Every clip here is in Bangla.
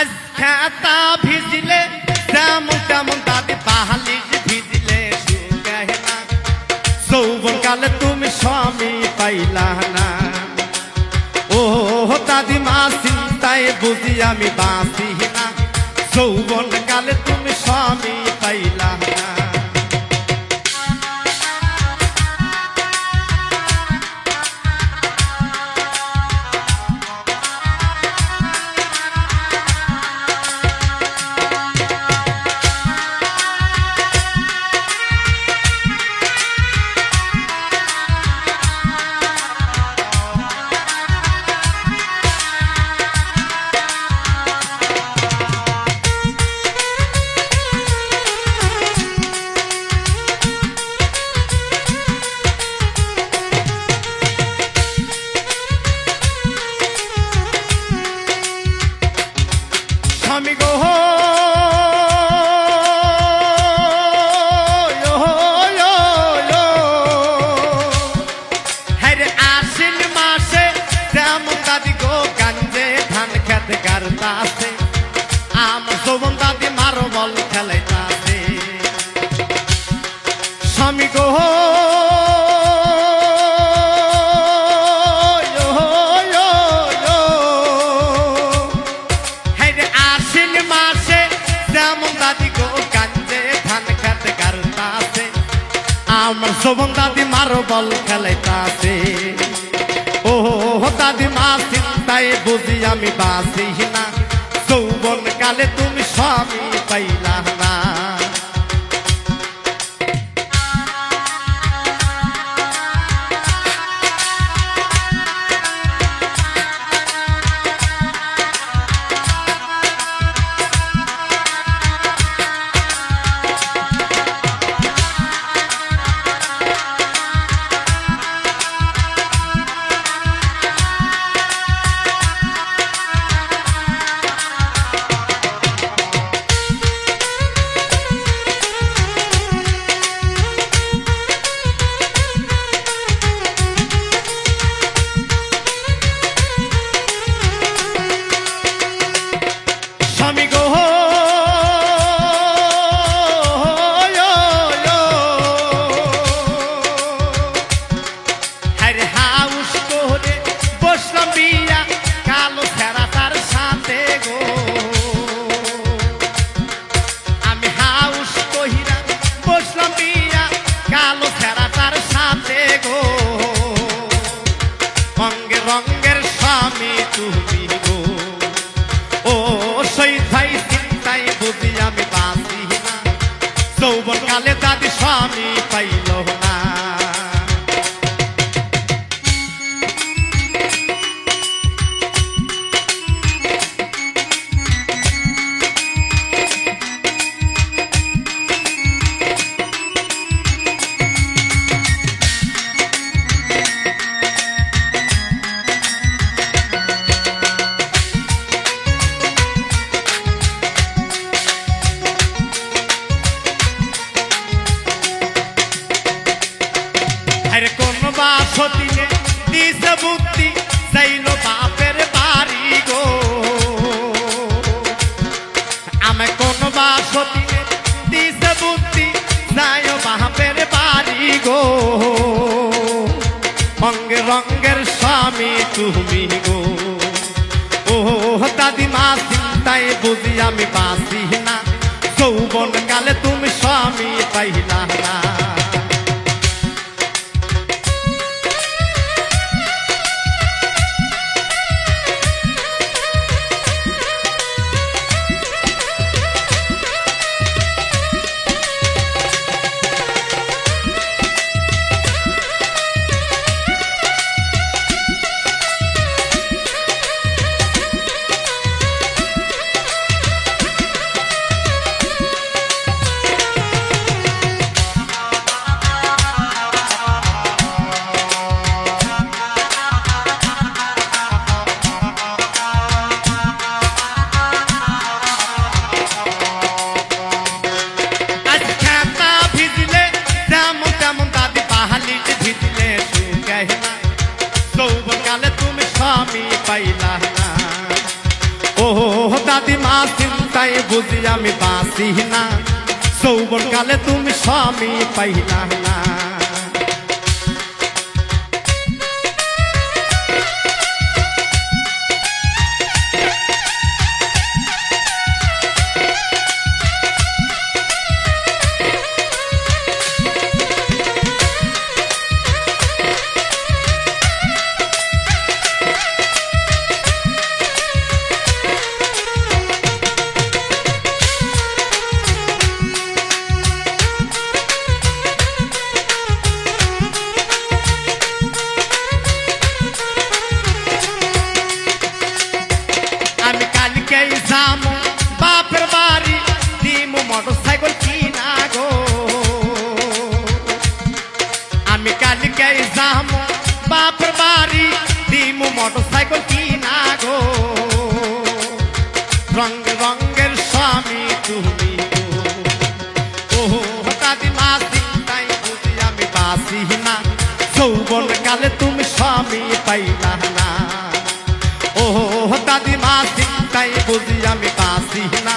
আজ ভিজলে তেমন তেমন দাদি পাহালিশ ভিজলে শুকায় যৌবন কালে তুমি স্বামী পাইলা না। ও দাদি চিন্তায় বুঝি আমি বাঁচি না। যৌবন কালে তুমি স্বামী খেতে গারতাছে আমার শোভন দাদি মারো বল খেলাইতাছে। স্বামী গো মাসে আমার দাদি মারো বল খেলাইতাছে। ও দাদি মা চিন্তায় বুঝি আমি বাসি না। যৌবন কালে তুমি স্বামী পাইলা। আরে কোন বাস দিছে বুদ্ধি চাইল বাপের বাড়ি গো। আমি কোন বাস দিছে বুদ্ধি যায় বাপের বাড়ি গো। অঙ্গে রঙ্গের স্বামী তুমি গো। ও দাদিমা চিন্তায় বুঝি আমি বাঁচি না। যৌবন কালে তুমি স্বামী পাইলা বুঝি আমি বাঁচি না। যৌবন কালে তুমি স্বামী পাইলাম না। বাসি না যৌবন কালে তুমি স্বামী পাইলা না। ও দাদি মা চিন্তাই বুঝি আমি বাসি না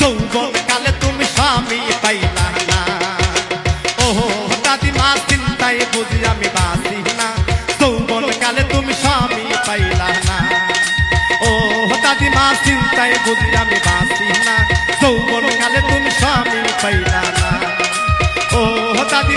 যৌবন কালে তুমি স্বামী পাইলা না। ও দাদি মা চিন্তাই বুঝি আমি বাসি না যৌবন কালে তুমি স্বামী পাইলা না। ও দাদি মা চিন্তাই বুঝি আমি বাসি না যৌবন কালে তুমি স্বামী পাইলা না।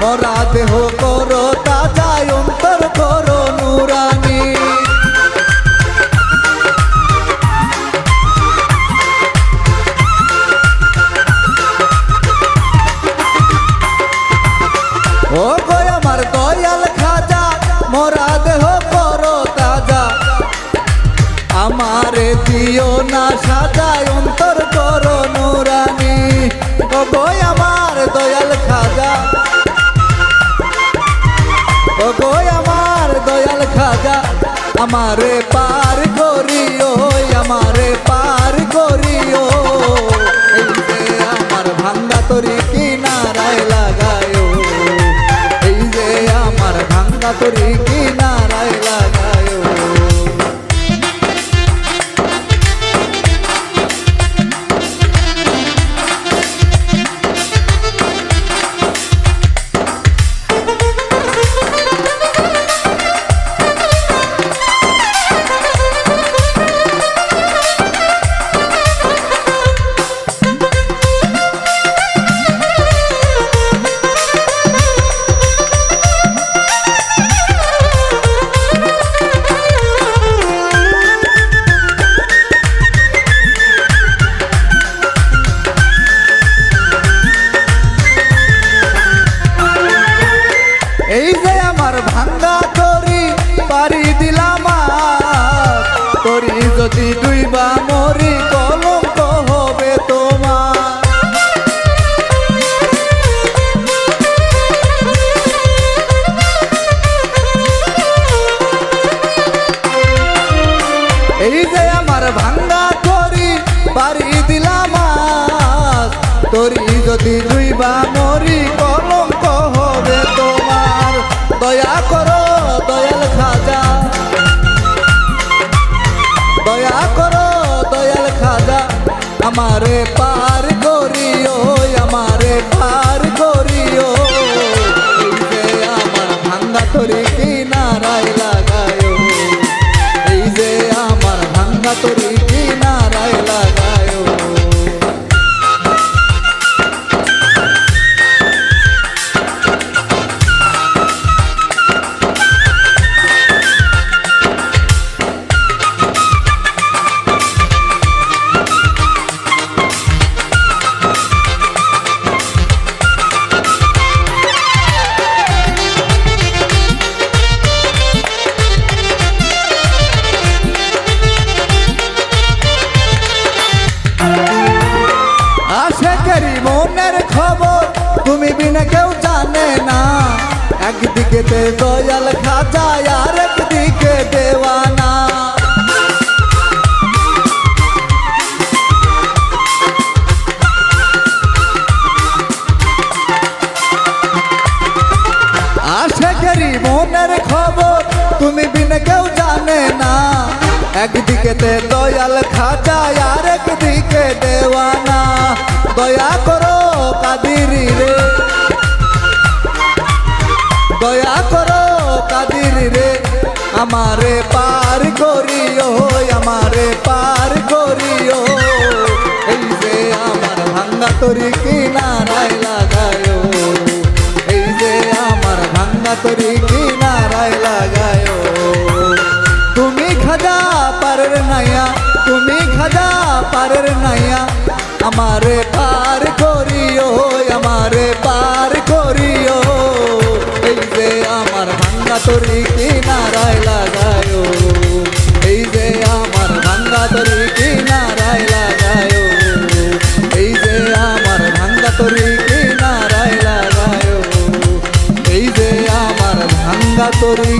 मोरा बेहो को আমারে পার করিও, আমারে পার করিও। আমার ভাঙ্গা তরি কিনারায় লাগায়ো এই যে আমার ভাঙ্গা তরি কিনারায় লাগায়ো যদি দুইবা মরি কলঙ্ক হবে তোমার এই যে আমার ভাঙ্গা তরি পারি দিলাম। তরি যদি দুইবা মরি কলঙ্ক হবে তোমার দয়া করো আমারে পার একদিকে তে দয়াল খাজা, আর একদিকে দেওয়ানা। আশেকেরি মনের খবর তুমি বিনা কেউ জানে না। একদিকে তে দয়াল খাজা, আর একদিকে দেওয়ানা। দয়া করো কাদিরি রে। রে আমারে পার করিও আমারে পার করিও। এই যে আমার ভাঙ্গা তরি ভাঙ্গা তরি কিনারায় লাগায়ো। এই যে আমার ভাঙ্গা তরি কিনারায় লাগায়ো। এই যে আমার ভাঙ্গা তরি কিনারায় লাগায়ো। এই যে আমার ভাঙ্গা তরি